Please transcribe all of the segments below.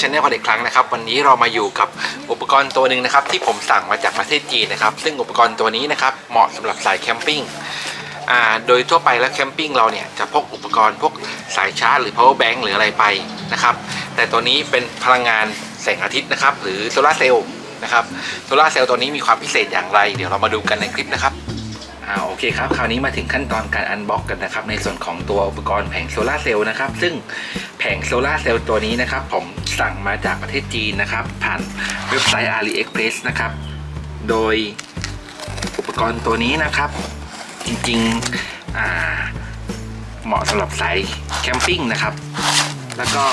ชแนลกันอีกครั้งนะครับ วันนี้เรามาอยู่กับอุปกรณ์ตัวหนึ่งนะครับ ที่ผมสั่งมาจากประเทศจีนนะครับ ซึ่งอุปกรณ์ตัวนี้นะครับ เหมาะสำหรับสายแคมปิ้งอ่าโดยทั่วไปแล้วแคมปิ้งเราเนี่ยจะพกอุปกรณ์พวกสายชาร์จหรือ power bank หรืออะไรไปนะครับ แต่ตัวนี้เป็นพลังงานแสงอาทิตย์นะครับ หรือโซลาร์เซลล์นะครับโซลาร์เซลล์ตัวนี้มีความพิเศษอย่างไร เดี๋ยวเรามาดูกันในคลิปนะครับอ่าโอเคครับ คราวนี้มาถึงขั้นตอนการอันบ็อกกันนะครับ ในส่วนของตัวอุปกรณ์แผงโซลาเซลล์นะครับ ซึ่ง ผงโซลาเซลล์ตัวนี้นะครับ ผมสั่งมาจากประเทศจีนนะครับ ผ่านเว็บไซต์ AliExpress นะครับ โดยอุปกรณ์ตัวนี้นะครับ จริงๆเหมาะสำหรับสายแคมปิ้งนะครับ แล้วก็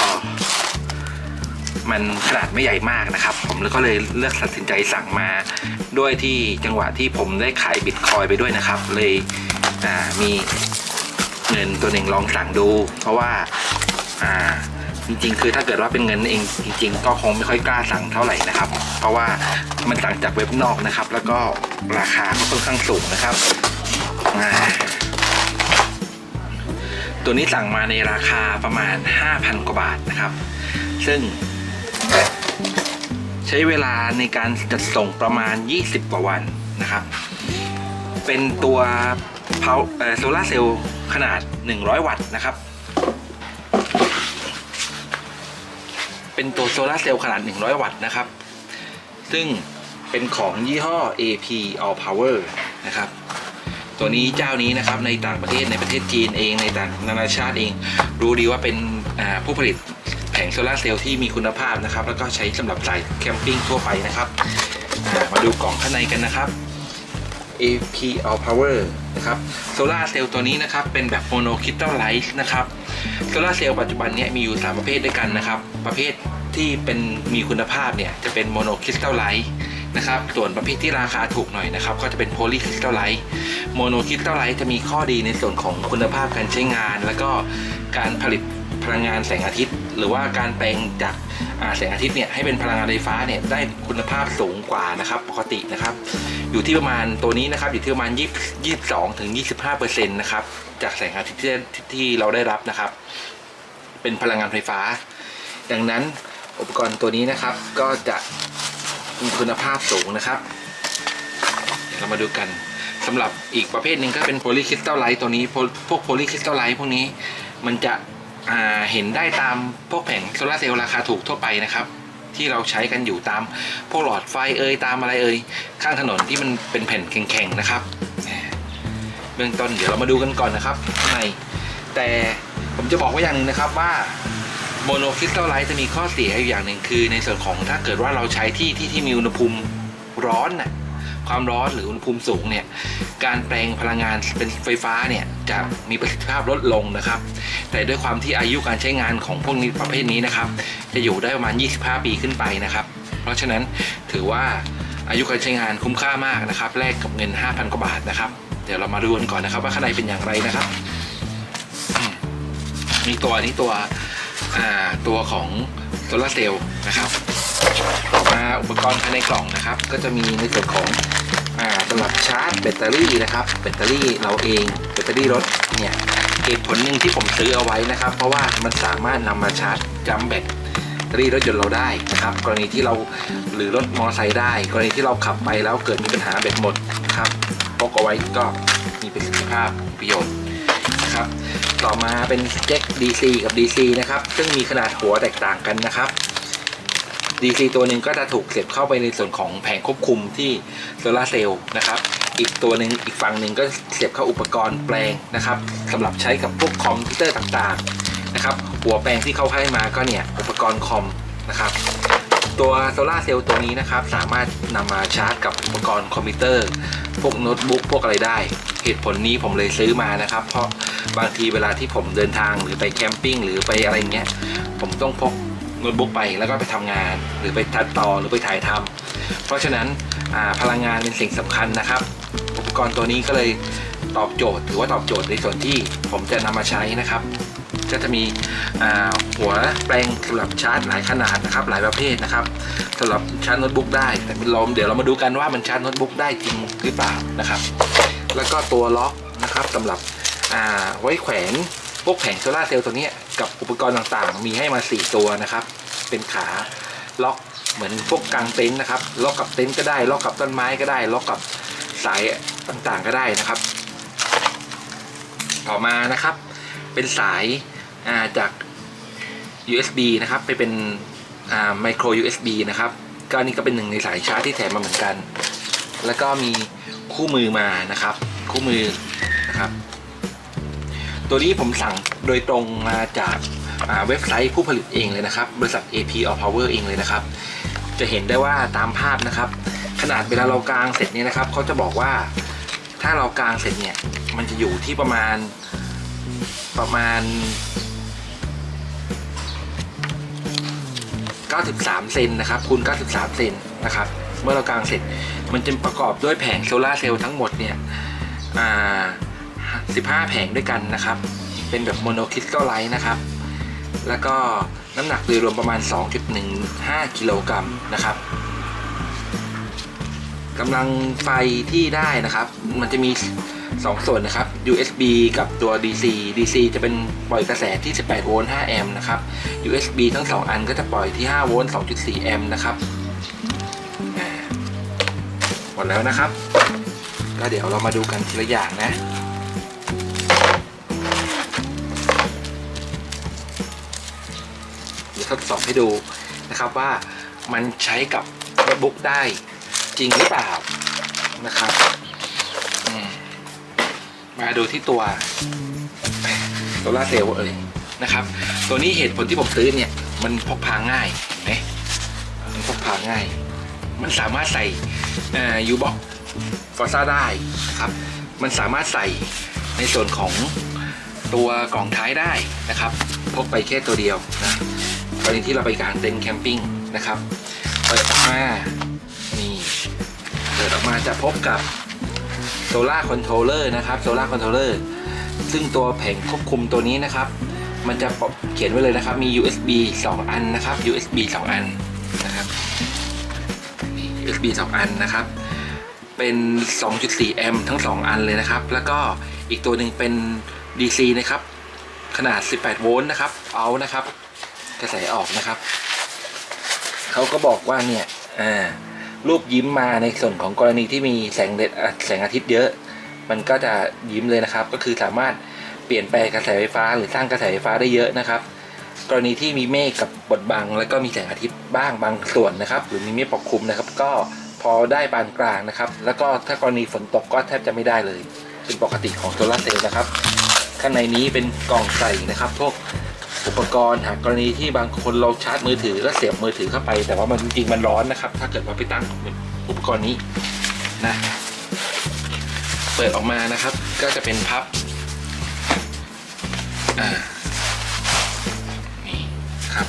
มันขนาดไม่ใหญ่มากนะครับ ผมก็เลยเลือกตัดสินใจสั่งมาด้วยที่จังหวะที่ผมได้ขายบิตคอยไปด้วยนะครับ เลยมีเงินตัวหนึ่งลองสั่งดู เพราะว่า อ่าจริงๆ คือถ้าเกิดว่าเป็นเงินเองจริง ๆ ก็คงไม่ค่อยกล้าสั่งเท่าไหร่นะครับ เพราะว่ามันสั่งจากเว็บนอกนะครับ แล้วก็ราคาก็ค่อนข้างสูงนะครับตัวนี้สั่งมาในราคาประมาณ 5,000 กว่าบาทนะครับ ซึ่งใช้เวลาในการจัดส่งประมาณ 20 กว่าวันนะครับ เป็นตัวเพาโซลาเซลล์ขนาด 100 วัตต์นะครับ เป็นตัวโซลาเซลล์ขนาด 100 วัตต์นะครับ ซึ่งเป็นของยี่ห้อ AP All Power นะครับ ตัวนี้เจ้านี้นะครับในต่างประเทศในประเทศจีนเองในต่างนานาชาติเอง รู้ดีว่าเป็นผู้ผลิตแผงโซลาเซลล์ที่มีคุณภาพนะครับ แล้วก็ใช้สำหรับสายแคมปิ้งทั่วไปนะครับ มาดูกล่องข้างในกันนะครับ AP All Power นะครับโซลาเซลล์ตัวนี้นะครับเป็นแบบโมโนคริสตัลไลท์นะครับ โซลาร์เซลล์ปัจจุบันนี้มีอยู่ 3 ประเภทด้วยกันนะครับ ประเภทที่เป็นมีคุณภาพเนี่ยจะเป็นโมโนคริสตัลไลท์นะครับ ส่วนประเภทที่ราคาถูกหน่อยนะครับ ก็จะเป็นโพลีคริสตัลไลท์โมโนคริสตัลไลท์จะมีข้อดีในส่วนของคุณภาพการใช้งาน แล้วก็การผลิตพลังงานแสงอาทิตย์ หรือว่าการแปลงจากแสงอาทิตย์เนี่ยให้เป็นพลังงานไฟฟ้าเนี่ยได้คุณภาพสูงกว่านะครับปกตินะครับ อยู่ที่ประมาณตัวนี้นะครับอยู่ที่ประมาณ20 22ถึง25เปอร์เซ็นต์นะครับจากแสงอาทิตย์ที่เราได้รับนะครับ เป็นพลังงานไฟฟ้า ดังนั้นอุปกรณ์ตัวนี้นะครับก็จะมีคุณภาพสูงนะครับ เดี๋ยวเรามาดูกันสำหรับอีกประเภทหนึ่งก็เป็นโพลีคริสตัลไลท์ตัวนี้พวกโพลีคริสตัลไลท์พวกนี้มันจะเห็นได้ตามพวกแผงโซลาเซลล์ราคาถูกทั่วไปนะครับ ที่เราใช้กันอยู่ตามพวกหลอดไฟเอ่ยตามอะไรเอ่ยข้างถนนที่มันเป็นแผ่นแข็งๆนะครับเบื้องต้นเดี๋ยวเรามาดูกันก่อนนะครับข้างในแต่ผมจะบอกไว้อย่างหนึ่งนะครับว่าโมโนคริสตัลไลท์จะมีข้อเสียอยู่อย่างหนึ่งคือ ในส่วนของถ้าเกิดว่าเราใช้ที่ที่ที่มีอุณหภูมิร้อนน่ะ ความร้อนหรืออุณหภูมิสูงเนี่ยการแปลงพลังงานเป็นไฟฟ้าเนี่ยจะมีประสิทธิภาพลดลงนะครับ แต่ด้วยความที่อายุการใช้งานของพวกนี้ประเภทนี้นะครับ จะอยู่ได้ประมาณ 25 ปีขึ้นไปนะครับ เพราะฉะนั้นถือว่าอายุการใช้งานคุ้มค่ามากนะครับแลกกับเงิน 5,000 กว่าบาทนะครับ เดี๋ยวเรามาดูกันก่อนนะครับ ว่าข้างในเป็นอย่างไรนะครับมีตัวนี้ตัวตัวของโซลาเซลล์นะครับ อุปกรณ์ภายในกล่องนะครับ ก็จะมีในส่วนของสำหรับชาร์จแบตเตอรี่นะครับแบตเตอรี่เราเองแบตเตอรี่รถเนี่ยเหตุผลหนึ่งที่ผมซื้อเอาไว้นะครับ เพราะว่ามันสามารถนำมาชาร์จจัมแบตเตอรี่รถยนต์เราได้นะครับ กรณีที่เราหรือรถมอเตอร์ไซค์ได้ กรณีที่เราขับไปแล้วเกิดมีปัญหาแบตหมดครับพกเอาไว้ก็มีประสิทธิภาพประโยชน์นะครับต่อมาเป็นแจ็ค DC กับ DC นะครับ ซึ่งมีขนาดหัวแตกต่างกันนะครับ DC ตัวหนึ่งก็จะถูกเสียบเข้าไปในส่วนของแผงควบคุมที่โซลาเซลล์นะครับ อีกตัวหนึ่งอีกฝั่งหนึ่งก็เสียบเข้าอุปกรณ์แปลงนะครับสำหรับใช้กับพวกคอมพิวเตอร์ต่างๆนะครับ หัวแปลงที่เขาให้มาก็เนี่ยอุปกรณ์คอมนะครับ ตัวโซลาเซลล์ตัวนี้นะครับ สามารถนำมาชาร์จกับอุปกรณ์คอมพิวเตอร์ พวกโน้ตบุ๊กพวกอะไรได้ เหตุผลนี้ผมเลยซื้อมานะครับ เพราะบางทีเวลาที่ผมเดินทางหรือไปแคมปิ้งหรือไปอะไรเงี้ย ผมต้องพก โน้ตบุ๊กไปแล้วก็ไปทำงาน หรือไปตัดต่อหรือไปถ่ายทำเพราะฉะนั้นพลังงานเป็นสิ่งสำคัญนะครับ อุปกรณ์ตัวนี้ก็เลยตอบโจทย์ถือว่าตอบโจทย์ในส่วนที่ผมจะนำมาใช้นะครับ ก็จะมีหัวแปลงสำหรับชาร์จหลายขนาดนะครับ หลายประเภทนะครับสำหรับชาร์จโน้ตบุ๊กได้แต่เราเดี๋ยวเรามาดูกันว่ามันชาร์จโน้ตบุ๊กได้จริงหรือเปล่านะครับ แล้วก็ตัวล็อกนะครับสำหรับไว้แขวน พวกแผงโซลาเซลล์ตัวนี้กับอุปกรณ์ต่างๆ มีให้มา 4 ตัวนะครับ เป็นขาล็อกเหมือนพวกกางเต็นท์นะครับ ล็อกกับเต็นท์ก็ได้ ล็อกกับต้นไม้ก็ได้ ล็อกกับสายต่างๆก็ได้นะครับ ต่อมานะครับ เป็นสายาจาก USB นะครับ ไปเป็นอ่า micro USB นะครับ ก็นี่ก็เป็นหนึ่งในสายชาร์จที่แถมมาเหมือนกัน แล้วก็มีคู่มือมานะครับ คู่มือนะครับ ตัวนี้ผมสั่งโดยตรงมาจากเว็บไซต์ผู้ผลิตเองเลยนะครับ บริษัท AP All Power เองเลยนะครับ จะเห็นได้ว่าตามภาพนะครับ ขนาดเวลาเรากางเสร็จเนี่ยนะครับเขาจะบอกว่าถ้าเรากางเสร็จเนี่ยมันจะอยู่ที่ประมาณประมาณ 93 เซนนะครับคูณ93 เซนนะครับ เมื่อเรากางเสร็จมันจะประกอบด้วยแผงโซลาร์เซลล์ทั้งหมดเนี่ยอ่า 15 แผงด้วยกันนะครับ เป็นแบบโมโนคริสตัลไลท์นะครับ แล้วก็น้ำหนักโดยรวมประมาณ 2.15 กิโลกรัมนะครับกำลังไฟที่ได้นะครับ มันจะมี 2 ส่วนนะครับ USB กับตัว DC DC จะเป็นปล่อยกระแสที่ 18 โวลต์ 5 แอมป์นะครับ USB ทั้ง 2 อันก็จะปล่อยที่ 5 โวลต์ 2.4 แอมป์นะครับหมดแล้วนะครับ ก็เดี๋ยวเรามาดูกันทีละอย่างนะ ดี๋ยวทดสอบให้ดูนะครับว่ามันใช้กับโน้ตบุ๊กได้จริงหรือเปล่านะครับมาดูที่ตัวโซลาเซลล์เอ่ยนะครับ ตัวนี้เหตุผลที่ผมซื้อเนี่ย มันพกพาง่ายนไหมมันพกพาง่าย มันสามารถใส่ยูบ็อกฟอร์ซ่าได้ครับ มันสามารถใส่ในส่วนของตัวกล่องท้ายได้นะครับ พกไปแค่ตัวเดียวนะ กรณีที่เราไปกางเต็นท์แคมปิ้งนะครับ เปิดออกมานี่เปิดออกมาจะพบกับโซล่าคอนโทรลเลอร์นะครับโซล่าคอนโทรลเลอร์ซึ่งตัวแผงควบคุมตัวนี้นะครับ มันจะเขียนไว้เลยนะครับ มี USB 2 อันนะครับ USB 2 อันนะครับ USB 2 อันนะครับ เป็น 2.4 แอมป์ทั้ง 2 อันเลยนะครับ แล้วก็อีกตัวหนึ่งเป็น DC นะครับ ขนาด 18 โวลต์นะครับ เอานะครับ กระแสออกนะครับ เขาก็บอกว่าเนี่ยรูปยิ้มมาในส่วนของกรณีที่มีแสงแดดแสงอาทิตย์เยอะ มันก็จะยิ้มเลยนะครับ ก็คือสามารถเปลี่ยนแปลงกระแสไฟฟ้า หรือสร้างกระแสไฟฟ้าได้เยอะนะครับ กรณีที่มีเมฆกับบดบัง แล้วก็มีแสงอาทิตย์บ้างบางส่วนนะครับ หรือมีเมฆปกคลุมนะครับ ก็พอได้ปานกลางนะครับ แล้วก็ถ้ากรณีฝนตกก็แทบจะไม่ได้เลยเป็นปกติของโซลาร์เซลล์นะครับ ข้างในนี้เป็นกล่องใส่นะครับ พวก อุปกรณ์หากกรณีที่บางคนเราชาร์จมือถือแล้วเสียบมือถือเข้าไป แต่ว่ามันจริงๆมันร้อนนะครับ ถ้าเกิดว่าไปตั้งอุปกรณ์นี้นะเปิดออกมานะครับ ก็จะเป็นพับอ่านี่ครับ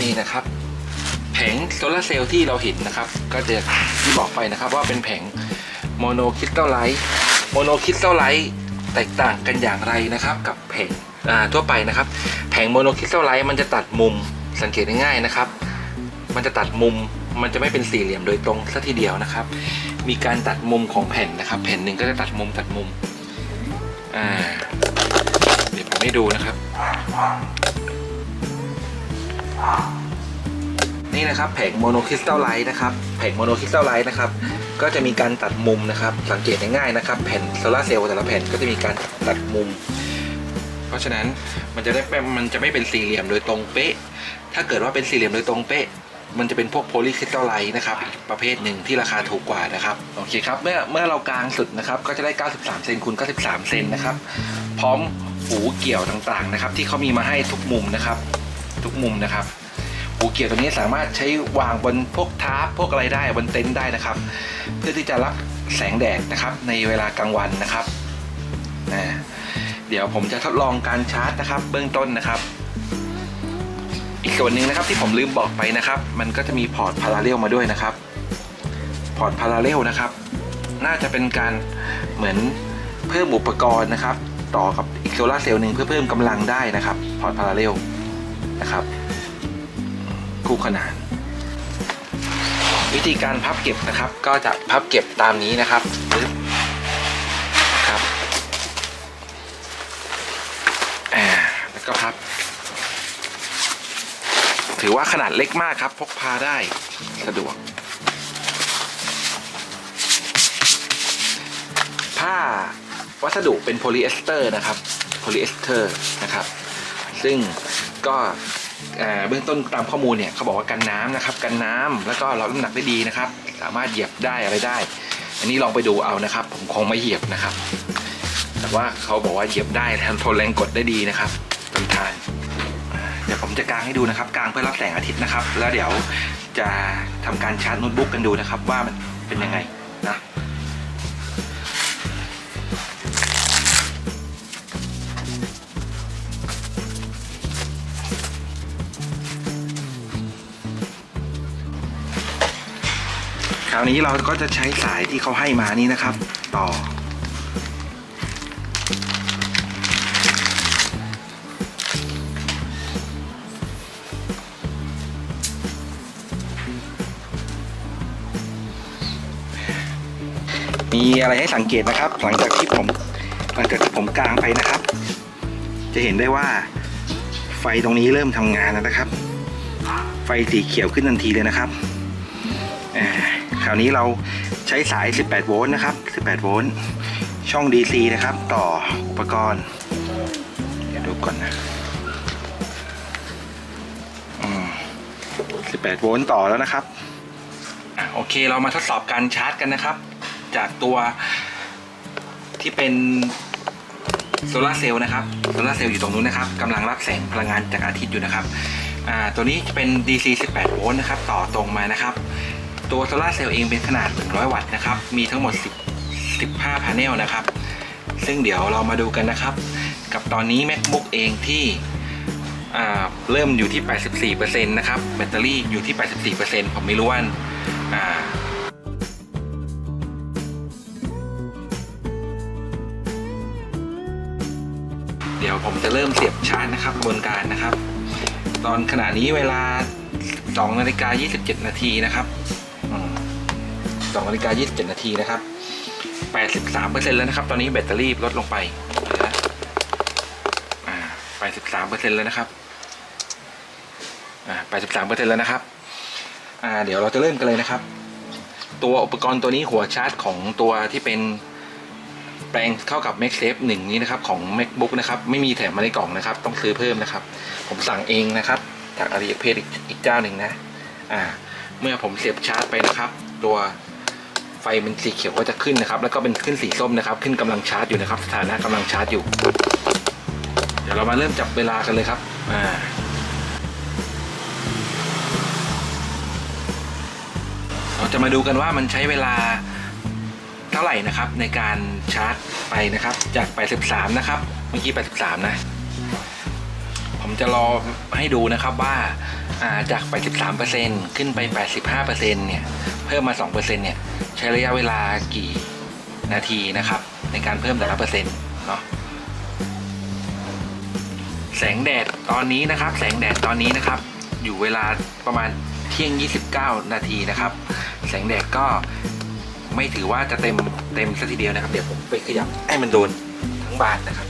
นี่นะครับแผงโซลาเซลล์ที่เราเห็นนะครับ ก็จะที่บอกไปนะครับว่าเป็นแผงโมโนคริสตัลไลท์โมโนคริสตัลไลท์ แตกต่างกันอย่างไรนะครับกับแผงอ่าทั่วไปนะครับ แผงโมโนคริสตัลไลท์มันจะตัดมุมสังเกตง่ายๆนะครับ มันจะตัดมุมมันจะไม่เป็นสี่เหลี่ยมโดยตรงสัทีเดียวนะครับ มีการตัดมุมของแผ่นนะครับ แผ่นหนึ่งก็จะตัดมุมตัดมุมอ่าเดี๋ยวผมให้ดูนะครับ นี่นะครับแผงโมโนคริสตัลไลท์นะครับแผงโมโนคริสตัลไลท์นะครับ ก็จะมีการตัดมุมนะครับ สังเกตง่ายๆนะครับ แผ่นโซลาเซลล์แต่ละแผ่นก็จะมีการตัดมุม เพราะฉะนั้นมันจะได้ม่มันจะไม่เป็นสี่เหลี่ยมโดยตรงเป๊ะ ถ้าเกิดว่าเป็นสี่เหลี่ยมโดยตรงเป๊ะมันจะเป็นพวกโพลีคริสตัลไลท์นะครับ ประเภทหนึ่งที่ราคาถูกกว่านะครับ โอเคครับ เมื่อเมื่อเรากางสุดนะครับ ก็จะได้ 93 เซนคูณ93 เซนนะครับ พร้อมหูเกี่ยวต่างๆนะครับ ที่เขามีมาให้ทุกมุมนะครับ ทุกมุมนะครับ หูเกี่ยวตัวนี้สามารถใช้วางบนพวกทาร์พวกอะไรได้บนเต็นท์ได้นะครับ เพื่อที่จะรับแสงแดดนะครับ ในเวลากลางวันนะครับอ่าเดี๋ยวผมจะทดลองการชาร์จนะครับ เบื้องต้นนะครับ อีกส่วนหนึ่งนะครับที่ผมลืมบอกไปนะครับ มันก็จะมีพอร์ตพาราเรลมาด้วยนะครับ พอร์ตพาราเรลนะครับ น่าจะเป็นการเหมือนเพิ่มอุปกรณ์นะครับ ต่อกับอีกโซลาร์เซลล์หนึ่งเพื่อเพิ่มกำลังได้นะครับ พอร์ตพาราเรลนะครับ คู่ขนาน วิธีการพับเก็บนะครับ ก็จะพับเก็บตามนี้นะครับปึ๊บครับก็พับ ถือว่าขนาดเล็กมากครับ พกพาได้สะดวก ผ้าวัสดุเป็นโพลีเอสเตอร์นะครับ โพลีเอสเตอร์นะครับ ซึ่งก็ เบื้องต้นตามข้อมูลเนี่ยเขาบอกว่ากันน้ำนะครับกันน้ำแล้วก็รับน้ำหนักได้ดีนะครับ สามารถเหยียบได้อะไรได้ อันนี้ลองไปดูเอานะครับ ผมคงไม่เหยียบนะครับ แต่ว่าเขาบอกว่าเหยียบได้ทนทนแรงกดได้ดีนะครับทนทานเดี๋ยวผมจะกางให้ดูนะครับกางเพื่อรับแสงอาทิตย์นะครับ แล้วเดี๋ยวจะทำการชาร์จโน้ตบุ๊กกันดูนะครับ ว่ามันเป็นยังไงาวนี้เราก็จะใช้สายที่เขาให้มานี้นะครับ ต่อ มีอะไรให้สังเกตนะครับ หลังจากที่ผมหลังจากที่ผมกลางไปนะครับ จะเห็นได้ว่าไฟตรงนี้เริ่มทำงานแล้วนะครับ ไฟสีเขียวขึ้นทันทีเลยนะครับ คราวนี้เราใช้สาย 18 โวลต์นะครับ 18 โวลต์ ช่อง DC นะครับ ต่ออุปกรณ์ เดี๋ยวดูก่อนนะอืม18 โวลต์ต่อแล้วนะครับอะโอเคเรามาทดสอบการชาร์จกันนะครับ จากตัวที่เป็นโซลาร์เซลล์นะครับโซลาร์เซลล์อยู่ตรงนู้นนะครับกำลังรับแสงพลังงานจากอาทิตย์อยู่นะครับอ่าตัวนี้จะเป็น DC 18 โวลต์นะครับ ต่อตรงมานะครับ ตัวโซลาร์เซลล์เองเป็นขนาด 100 วัตต์นะครับ มีทั้งหมด 10 15พาเนลนะครับ ซึ่งเดี๋ยวเรามาดูกันนะครับ กับตอนนี้ MacBook เองที่เริ่มอยู่ที่ 84%นะครับ แบตเตอรี่อยู่ที่ 84%ผมไม่รู้ว่าเดี๋ยวผมจะเริ่มเสียบชาร์จนะครับกระบวนการนะครับ ตอนขณะนี้เวลา2นาฬิกา27 นาทีนะครับ 2นาฬิกา27นาทีนะครับ 83%แล้วนะครับตอนนี้แบตเตอรี่ลดลงไปเหลืออ่า83%แล้วนะครับอ่า83%แล้วนะครับอ่าเดี๋ยวเราจะเริ่มกันเลยนะครับ ตัวอุปกรณ์ตัวนี้หัวชาร์จของตัวที่เป็นแปลงเข้ากับ MagSafe 1นี้นะครับของ MacBook นะครับไม่มีแถมมาในกล่องนะครับ ต้องซื้อเพิ่มนะครับ ผมสั่งเองนะครับ จากอาลีเพจอีกเจ้าหนึ่งนะ อ่า เมื่อผมเสียบชาร์จไปนะครับ ตัว ไฟเป็นสีเขียวก็จะขึ้นนะครับ แล้วก็เป็นขึ้นสีส้มนะครับ ขึ้นกำลังชาร์จอยู่นะครับ สถานะกำลังชาร์จอยู่ เดี๋ยวเรามาเริ่มจับเวลากันเลยครับ อ่าเราจะมาดูกันว่ามันใช้เวลาเท่าไหร่นะครับ ในการชาร์จไปนะครับ จาก 83 นะครับ เมื่อกี้ 83 นะ ผมจะรอให้ดูนะครับว่าอ่าจาก 83%ขึ้นไป 85%เนี่ย เพิ่มมา 2%เนี่ยใช้ระยะเวลากี่นาทีนะครับ ในการเพิ่มแต่ละเปอร์เซ็นต์เนาะแสงแดดตอนนี้นะครับ แสงแดดตอนนี้นะครับ อยู่เวลาประมาณเที่ยง 29 นาทีนะครับ แสงแดดก็ไม่ถือว่าจะเต็มเต็มสัทีเดียวนะครับ เดี๋ยวผมไปขยับให้มันโดนทั้งบานนะครับ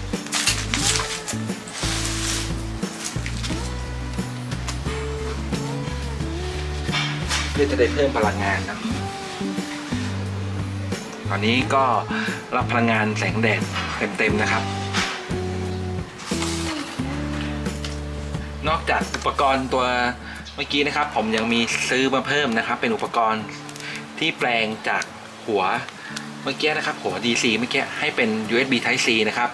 เพื่อจะได้เพิ่มพลังงานนะตอนนี้ก็รับพลังงานแสงแดดเต็มๆนะครับ นอกจากอุปกรณ์ตัวเมื่อกี้นะครับ ผมยังมีซื้อมาเพิ่มนะครับ เป็นอุปกรณ์ที่แปลงจากหัวเมื่อกี้นะครับหัว DC เมื่อกี้ให้เป็น USB Type C นะครับ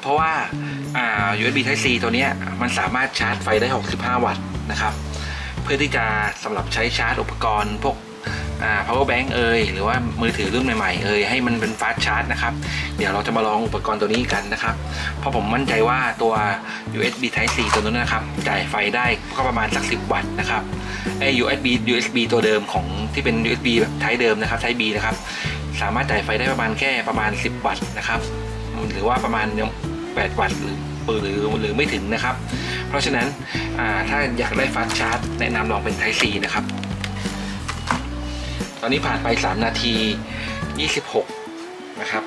เพราะว่า USB Type C ตัวนี้มันสามารถชาร์จไฟได้ 65 วัตต์นะครับ เพื่อที่จะสำหรับใช้ชาร์จอุปกรณ์พวกอ่า power bank เอยหรือว่ามือถือรุ่นใหม่ๆเอยให้มันเป็น fast charge นะครับ เดี๋ยวเราจะมาลองอุปกรณ์ตัวนี้กันนะครับ เพราะผมมั่นใจว่าตัว USB Type C ตัวนั้นนะครับ จ่ายไฟได้ก็ประมาณสัก 10 วัตต์นะครับไอ้ USB USB ตัวเดิมของที่เป็น USB แบบ Type เดิมนะครับ Type B นะครับ สามารถจ่ายไฟได้ประมาณแค่ประมาณ 10 วัตต์นะครับ หรือว่าประมาณ8วัตต์หรือ หรือหรือไม่ถึงนะครับ เพราะฉะนั้นถ้าอยากได้ฟาสชาร์จแนะนำลองเป็นไทซีนะครับ ตอนนี้ผ่านไป 3 นาที 26 นะครับ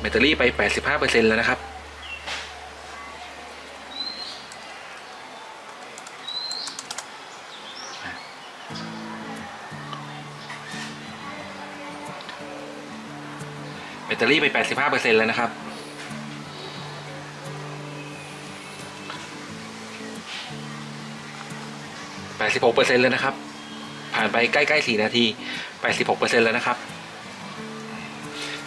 แบตเตอรี่ไป 85%แล้วนะครับแบตเตอรี่ไป 85%แล้วนะครับ 86%แล้วนะครับ ผ่านไปใกล้ๆ 4 นาที 86%แล้วนะครับ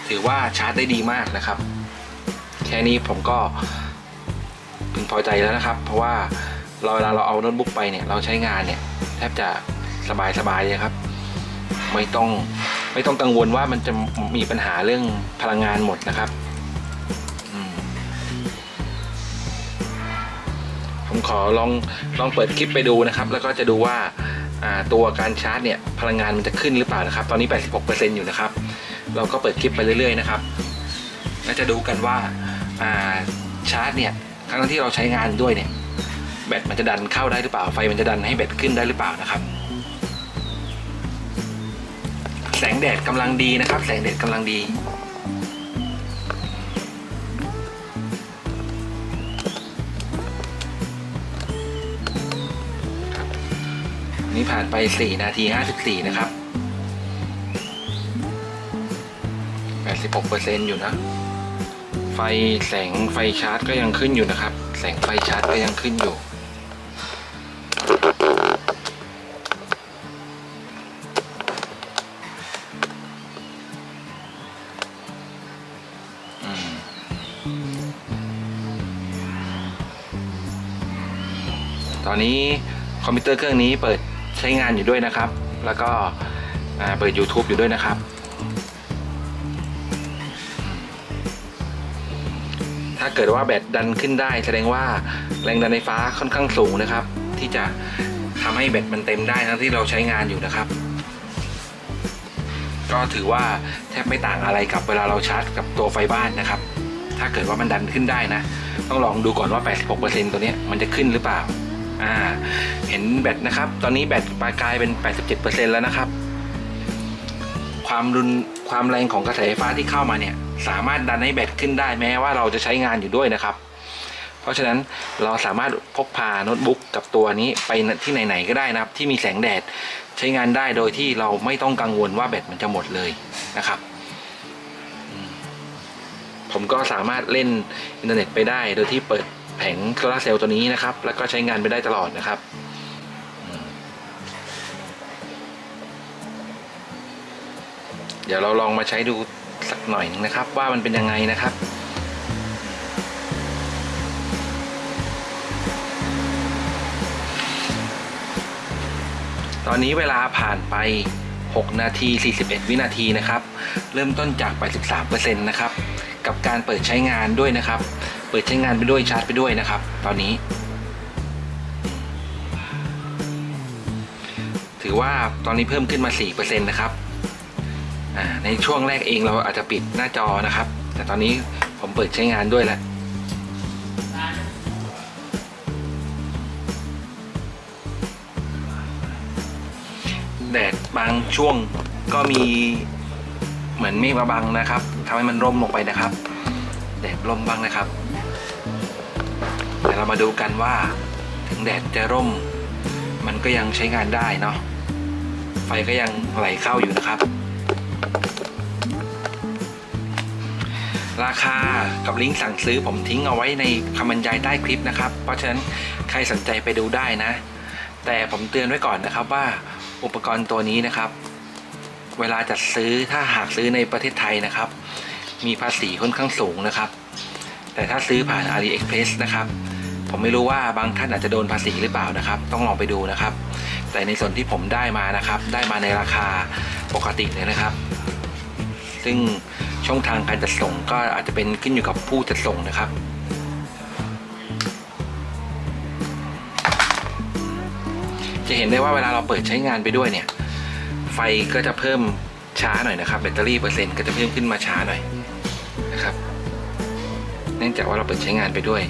ถือว่าชาร์จได้ดีมากนะครับ แค่นี้ผมก็พึงพอใจแล้วนะครับ เพราะว่าเราเวลาเราเอาโน้ตบุ๊กไปเนี่ย เราใช้งานเนี่ยแทบจะสบายๆเลยครับ ไม่ต้องไม่ต้องกังวลว่ามันจะมีปัญหาเรื่องพลังงานหมดนะครับ ขอลองลองเปิดคลิปไปดูนะครับ แล้วก็จะดูว่าตัวการชาร์จเนี่ยพลังงานมันจะขึ้นหรือเปล่านะครับ ตอนนี้ 86%อยู่นะครับ เราก็เปิดคลิปไปเรื่อยๆนะครับแล้วจะดูกันว่าอ่าชาร์จเนี่ยครั้งที่เราใช้งานด้วยเนี่ยแบตมันจะดันเข้าได้หรือเปล่า ไฟมันจะดันให้แบตขึ้นได้หรือเปล่านะครับ แสงแดดกำลังดีนะครับ แสงแดดกำลังดี นี่ผ่านไป 4 นาที 54 นะครับ 86%อร์เซ็นต์อยู่นะ ไฟแสงไฟชาร์จก็ยังขึ้นอยู่นะครับ แสงไฟชาร์จก็ยังขึ้นอยู่ ตอนนี้คอมพิวเตอร์เครื่องนี้เปิด ใช้งานอยู่ด้วยนะครับ แล้วก็เปิด YouTube อยู่ด้วยนะครับ ถ้าเกิดว่าแบตดันขึ้นได้ แสดงว่าแรงดันไฟฟ้าค่อนข้างสูงนะครับ ที่จะทำให้แบตมันเต็มได้ทั้งที่เราใช้งานอยู่นะครับก็ถือว่าแทบไม่ต่างอะไรกับเวลาเราชาร์จกับตัวไฟบ้านนะครับ ถ้าเกิดว่ามันดันขึ้นได้นะ ต้องลองดูก่อนว่า 86%ตัวนี้มันจะขึ้นหรือเปล่า อ่าเห็นแบตนะครับ ตอนนี้แบตปลากลายเป็น 87%แล้วนะครับ ความรุนความแรงของกระแสไฟฟ้าที่เข้ามาเนี่ย สามารถดันให้แบตขึ้นได้แม้ว่าเราจะใช้งานอยู่ด้วยนะครับ เพราะฉะนั้นเราสามารถพกพาโน้ตบุ๊กกับตัวนี้ไปที่ไหนๆก็ได้นะครับ ที่มีแสงแดดใช้งานได้โดยที่เราไม่ต้องกังวลว่าแบตมันจะหมดเลยนะครับผมก็สามารถเล่นอินเทอร์เน็ตไปได้โดยที่เปิด แผงโซลาเซลล์ตัวนี้นะครับ แล้วก็ใช้งานไปได้ตลอดนะครับเดี๋ยวเราลองมาใช้ดูสักหน่อยนึงนะครับ ว่ามันเป็นยังไงนะครับตอนนี้เวลาผ่านไป 6 นาที 41 วินาทีนะครับ เริ่มต้นจาก 83%นะครับ กับการเปิดใช้งานด้วยนะครับ เปิดใช้งานไปด้วยชาร์จไปด้วยนะครับ ตอนนี้ ถือว่าตอนนี้เพิ่มขึ้นมา 4%นะครับในช่วงแรกเองเราอาจจะปิดหน้าจอนะครับ แต่ตอนนี้ผมเปิดใช้งานด้วยแล้วแดดบางช่วงก็มีเหมือนเมฆมาบังนะครับทำให้มันร่มลงไปนะครับ แดดร่มบ้างนะครับ ดี๋ยวเรามาดูกันว่าถึงแดดจะร่ม มันก็ยังใช้งานได้เนาะไฟก็ยังไหลเข้าอยู่นะครับ ราคากับลิงก์สั่งซื้อผมทิ้งเอาไว้ในคำบรรยายใต้คลิปนะครับ เพราะฉะนั้นใครสนใจไปดูได้นะ แต่ผมเตือนไว้ก่อนนะครับว่าอุปกรณ์ตัวนี้นะครับ เวลาจัดซื้อถ้าหากซื้อในประเทศไทยนะครับ มีภาษีค่อนข้างสูงนะครับ แต่ถ้าซื้อผ่าน AliExpress นะครับ ผมไม่รู้ว่าบางท่านอาจจะโดนภาษีหรือเปล่านะครับ ต้องลองไปดูนะครับ แต่ในส่วนที่ผมได้มานะครับ ได้มาในราคาปกติเลยนะครับ ซึ่งช่องทางการจัดส่งก็อาจจะเป็นขึ้นอยู่กับผู้จัดส่งนะครับจะเห็นได้ว่าเวลาเราเปิดใช้งานไปด้วยเนี่ย ไฟก็จะเพิ่มช้าหน่อยนะครับ แบตเตอรี่เปอร์เซ็นต์ก็จะเพิ่มขึ้นมาช้าหน่อยนะครับ เนื่องจากว่าเราเปิดใช้งานไปด้วย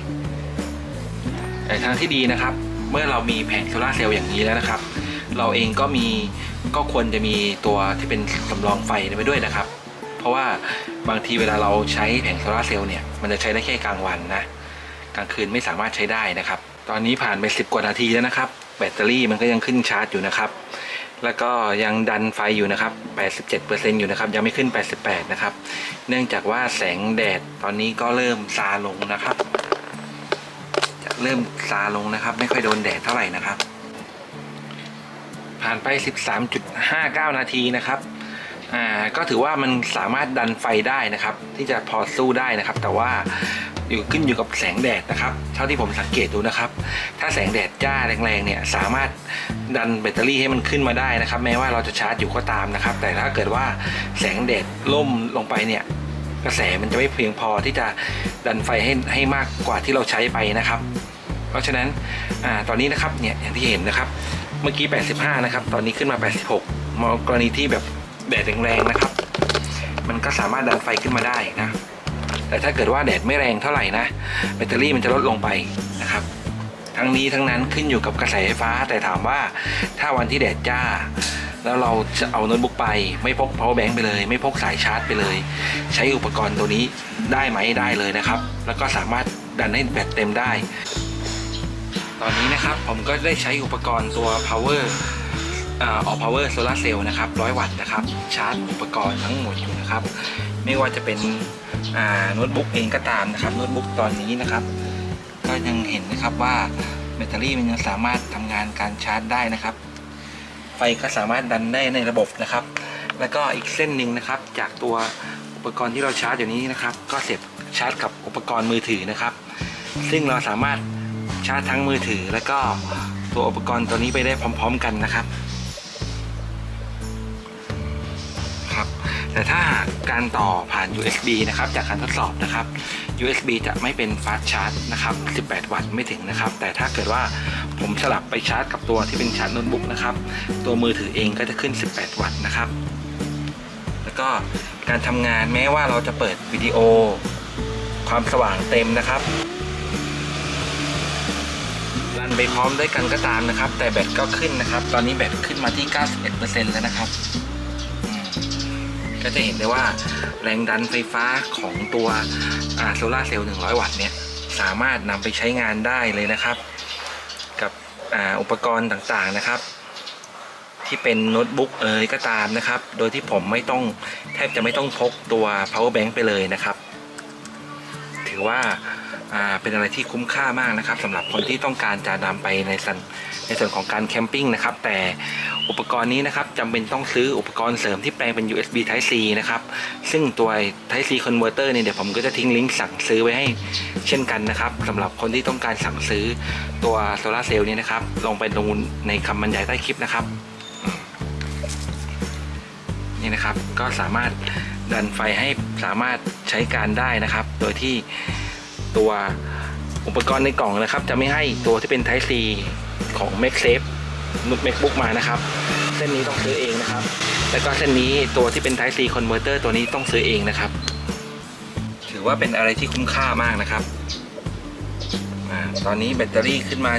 แต่ทางที่ดีนะครับ เมื่อเรามีแผงโซลาเซลล์อย่างนี้แล้วนะครับ เราเองก็มีก็ควรจะมีตัวที่เป็นสำรองไฟไปด้วยนะครับ เพราะว่าบางทีเวลาเราใช้แผงโซลาเซลล์เนี่ยมันจะใช้ได้แค่กลางวันนะกลางคืนไม่สามารถใช้ได้นะครับ ตอนนี้ผ่านไป 10 กว่านาทีแล้วนะครับ แบตเตอรี่มันก็ยังขึ้นชาร์จอยู่นะครับ แล้วก็ยังดันไฟอยู่นะครับ 87%อยู่นะครับ ยังไม่ขึ้น 88 นะครับ เนื่องจากว่าแสงแดดตอนนี้ก็เริ่มซาลงนะครับ เริ่มซาลงนะครับ ไม่ค่อยโดนแดดเท่าไหร่นะครับ ผ่านไป 13.59 นาทีนะครับอ่าก็ถือว่ามันสามารถดันไฟได้นะครับ ที่จะพอสู้ได้นะครับ แต่ว่าอยู่ขึ้นอยู่กับแสงแดดนะครับ เท่าที่ผมสังเกตดูนะครับ ถ้าแสงแดดจ้าแรงๆเนี่ยสามารถดันแบตเตอรี่ให้มันขึ้นมาได้นะครับ แม้ว่าเราจะชาร์จอยู่ก็ตามนะครับ แต่ถ้าเกิดว่าแสงแดดล่มลงไปเนี่ย กระแสมันจะไม่เพียงพอที่จะดันไฟให้ให้มากกว่าที่เราใช้ไปนะครับ เพราะฉะนั้นอตอนนี้นะครับเนี่ยอย่างที่เห็นนะครับ เมื่อกี้ 85 นะครับ ตอนนี้ขึ้นมา 86มองกรณีที่แบบแดดแรงๆนะครับ มันก็สามารถดันไฟขึ้นมาได้นะ แต่ถ้าเกิดว่าแดดไม่แรงเท่าไหร่นะแบตเตอรี่มันจะลดลงไปนะครับทั้งนี้ทั้งนั้นขึ้นอยู่กับกระแสไฟฟ้าแต่ถามว่าถ้าวันที่แดดจ้า แล้วเราจะเอาโน้ตบุ๊กไป ไม่พก power bank ไปเลย ไม่พกสายชาร์จไปเลย ใช้อุปกรณ์ตัวนี้ได้ไหมได้เลยนะครับ แล้วก็สามารถดันให้แบตเต็มได้ ตอนนี้นะครับผมก็ได้ใช้อุปกรณ์ตัว power อ่า all power solar cell นะครับ100 วัตต์นะครับ ชาร์จอุปกรณ์ทั้งหมดอยู่นะครับ ไม่ว่าจะเป็นโน้ตบุ๊กเองก็ตามนะครับโน้ตบุ๊กตอนนี้นะครับ ก็ยังเห็นนะครับว่าแบตเตอรี่มันยังสามารถทำงานการชาร์จได้นะครับ ไฟก็สามารถดันได้ในระบบนะครับ แล้วก็อีกเส้นหนึ่งนะครับ จากตัวอุปกรณ์ที่เราชาร์จอยู่นี้นะครับ ก็เสียบชาร์จกับอุปกรณ์มือถือนะครับ ซึ่งเราสามารถชาร์จทั้งมือถือ แล้วก็ตัวอุปกรณ์ตัวนี้ไปได้พร้อม ๆ กันนะครับครับแต่ถ้าหากการต่อผ่าน USB นะครับ จากการทดสอบนะครับ USB จะไม่เป็น fast charge นะครับ 18 วัตต์ไม่ถึงนะครับ แต่ถ้าเกิดว่าผมสลับไปชาร์จกับตัวที่เป็นชาร์จโน้ตบุ๊กนะครับ ตัวมือถือเองก็จะขึ้น 18 วัตต์นะครับ แล้วก็การทำงานแม้ว่าเราจะเปิดวิดีโอ ความสว่างเต็มนะครับรันไปพร้อมด้วยกันก็ตามนะครับ แต่แบตก็ขึ้นนะครับ ตอนนี้แบตขึ้นมาที่ 91%แล้วนะครับ ก็จะเห็นได้ว่าแรงดันไฟฟ้าของตัวโซลาเซลล์100 วัตต์เนี่ยสามารถนำไปใช้งานได้เลยนะครับ กับอ,อุปกรณ์ต่างๆนะครับ ที่เป็นโน้ตบุ๊กเอ่ยก็ตามนะครับ โดยที่ผมไม่ต้องแทบจะไม่ต้องพกตัว power bank ไปเลยนะครับ ถือว่า เป็นอะไรที่คุ้มค่ามากนะครับสำหรับคนที่ต้องการจะนำไปในส่วนในส่วนของการแคมปิ้งนะครับ แต่อุปกรณ์นี้นะครับจำเป็นต้องซื้ออุปกรณ์เสริมที่แปลงเป็น USB Type C นะครับ ซึ่งตัว Type C converter เนี่ยเดี๋ยวผมก็จะทิ้งลิงก์สั่งซื้อไว้ให้เช่นกันนะครับสำหรับคนที่ต้องการสั่งซื้อตัวโซลาเซลล์นี้นะครับ ลงไปลงในคำบรรยายใต้คลิปนะครับนี่นะครับก็สามารถดันไฟให้สามารถใช้การได้นะครับ โดยที่ ตัวอุปกรณ์ในกล่องนะครับ จะไม่ให้ตัวที่เป็น Type C ของ m a c s a f e นุด MacBook มานะครับ เส้นนี้ต้องซื้อเองนะครับ แล้วก็เส้นนี้ตัวที่เป็น Type C converter ตัวนี้ต้องซื้อเองนะครับ ถือว่าเป็นอะไรที่คุ้มค่ามากนะครับอตอนนี้แบตเตอรี่ขึ้นมา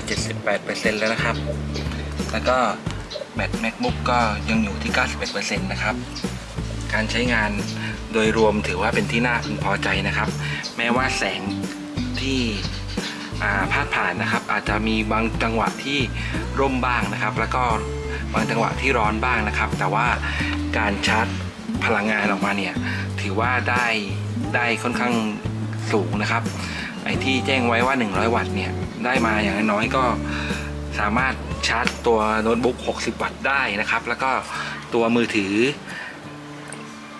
78%แล้วนะครับ แล้วก็แบต MacBook ก็ยังอยู่ที่ 91%นะครับ การใช้งานโดยรวมถือว่าเป็นที่น่าพึงพอใจนะครับ แม้ว่าแสง ที่พาดผ่านนะครับ อาจจะมีบางจังหวะที่ร่มบ้างนะครับ แล้วก็บางจังหวะที่ร้อนบ้างนะครับ แต่ว่าการชาร์จพลังงานออกมาเนี่ยถือว่าได้ได้ค่อนข้างสูงนะครับ ไอ้ที่แจ้งไว้ว่า 100 วัตต์เนี่ยได้มาอย่างน้อยก็สามารถชาร์จตัวโน้ตบุ๊ก 60 วัตต์ได้นะครับ แล้วก็ตัวมือถือ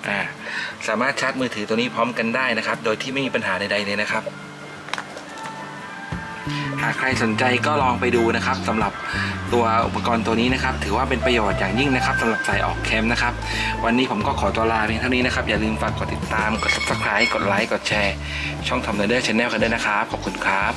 อ่าสามารถชาร์จมือถือตัวนี้พร้อมกันได้นะครับ โดยที่ไม่มีปัญหาใดๆเลยนะครับากใครสนใจก็ลองไปดูนะครับสำหรับตัวอุปกรณ์ตัวนี้นะครับ ถือว่าเป็นประโยชน์อย่างยิ่งนะครับสำหรับสายออกแคมป์นะครับ วันนี้ผมก็ขอตัวลาเพียงเท่านี้นะครับ อย่าลืมฝากกดติดตาม กด subscribe กดไลค์กดแชร์ ช่องทอมเดอร์ชแนลกันด้วยนะครับ ขอบคุณครับ